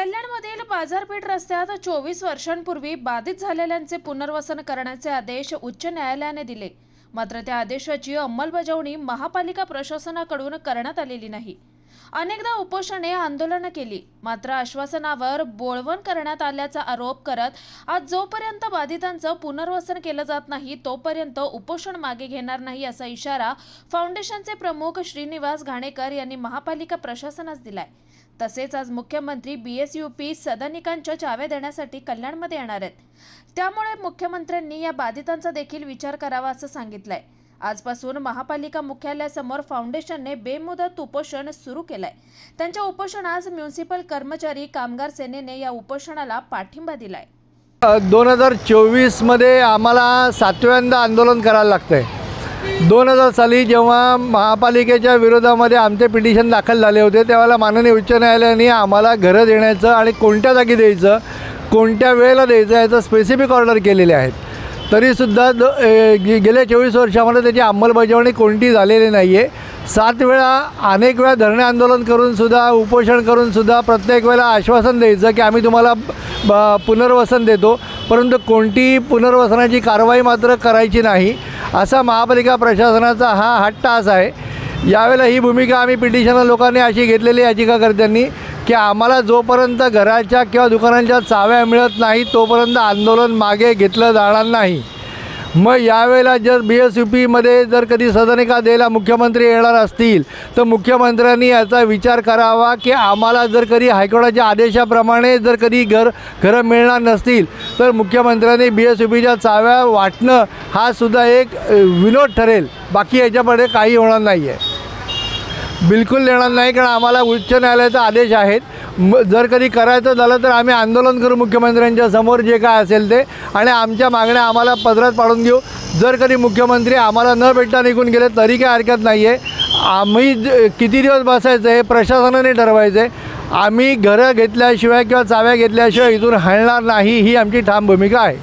कल्याणमधील बाजारपेठ रस्त्यात चोवीस वर्षांपूर्वी बाधित झालेल्यांचे पुनर्वसन करण्याचे आदेश उच्च न्यायालयाने दिले. मात्र त्या आदेशाची अंमलबजावणी महापालिका प्रशासनाकडून करण्यात आलेली नाही. अनेकदा उपोषणे आंदोलनं केली. मात्र आश्वासनावर बोळवण करण्यात आल्याचा आरोप करत आज जोपर्यंत बाधितांचं पुनर्वसन केलं जात नाही तोपर्यंत उपोषण मागे घेणार नाही असा इशारा फाउंडेशनचे प्रमुख श्रीनिवास घाणेकर यांनी महापालिका प्रशासनास दिलाय. तसेच आज मुख्यमंत्री बी एस यू पी सदनिकांच्या चाव्या देण्यासाठी कल्याणमध्ये येणार आहेत. त्यामुळे मुख्यमंत्र्यांनी या बाधितांचा देखील विचार करावा असं सांगितलंय. आजपासून महापालिका मुख्यालयासमोर फाउंडेशनने बेमुदत उपोषण सुरू केलंय. त्यांच्या उपोषणास म्युन्सिपल कर्मचारी कामगार सेनेने या उपोषणाला पाठिंबा दिलाय. दोन हजार चोवीसमध्ये आम्हाला सातव्यांदा आंदोलन करायला लागतं आहे दोन हजार साली जेव्हा महापालिकेच्या विरोधामध्ये आमचे पिटिशन दाखल झाले होते तेव्हा माननीय उच्च न्यायालयाने आम्हाला घरं देण्याचं आणि कोणत्या जागी द्यायचं कोणत्या वेळेला द्यायचं याचं स्पेसिफिक ऑर्डर केलेले आहेत. तरीसुद्धा द ए, गे- गेल्या चोवीस वर्षामध्ये त्याची अंमलबजावणी कोणती झालेली नाही आहे सात वेळा अनेक वेळा धरणे आंदोलन करूनसुद्धा उपोषण करूनसुद्धा प्रत्येक वेळेला आश्वासन द्यायचं की आम्ही तुम्हाला ब पुनर्वसन देतो. परंतु कोणतीही पुनर्वसनाची कारवाई मात्र करायची नाही. असा महापालिका प्रशासनाचा हा हट्टास आहे. यावेळेला ही भूमिका आम्ही पिटिशनर लोकांनी अशी घेतलेली याचिकाकर्त्यांनी. की आम्हाला जोपर्यंत घराच्या किंवा दुकानांच्या चाव्या मिळत नाही तोपर्यंत आंदोलन मागे घेतलं जाणार नाही. मग यावेळेला जर बी एस यू पीमध्ये जर कधी सदनिका द्यायला मुख्यमंत्री येणार असतील तर मुख्यमंत्र्यांनी याचा विचार करावा की आम्हाला जर कधी हायकोर्टाच्या आदेशाप्रमाणे जर कधी घर घरं मिळणार नसतील तर मुख्यमंत्र्यांनी बी एस यू पीच्या चाव्या वाटणं हा सुद्धा एक विनोद ठरेल. बाकी याच्यामध्ये काही होणार नाही आहे बिलकुल देणार नाही कारण आम्हाला उच्च न्यायालयाचा आदेश आहेत. जर कधी करायचं झालं तर आम्ही आंदोलन करू मुख्यमंत्र्यांच्या समोर जे काय असेल ते. आणि आमच्या मागण्या आम्हाला पदरात पाडून घेऊ जर कधी मुख्यमंत्री आम्हाला न भेटता निघून गेले तरी काही हरकत नाही आहे आम्ही ज- किती दिवस बसायचं आहे प्रशासनाने ठरवायचं आहे आम्ही घरं घेतल्याशिवाय किंवा चाव्या घेतल्याशिवाय इथून हलणार नाही ही आमची ठाम भूमिका आहे.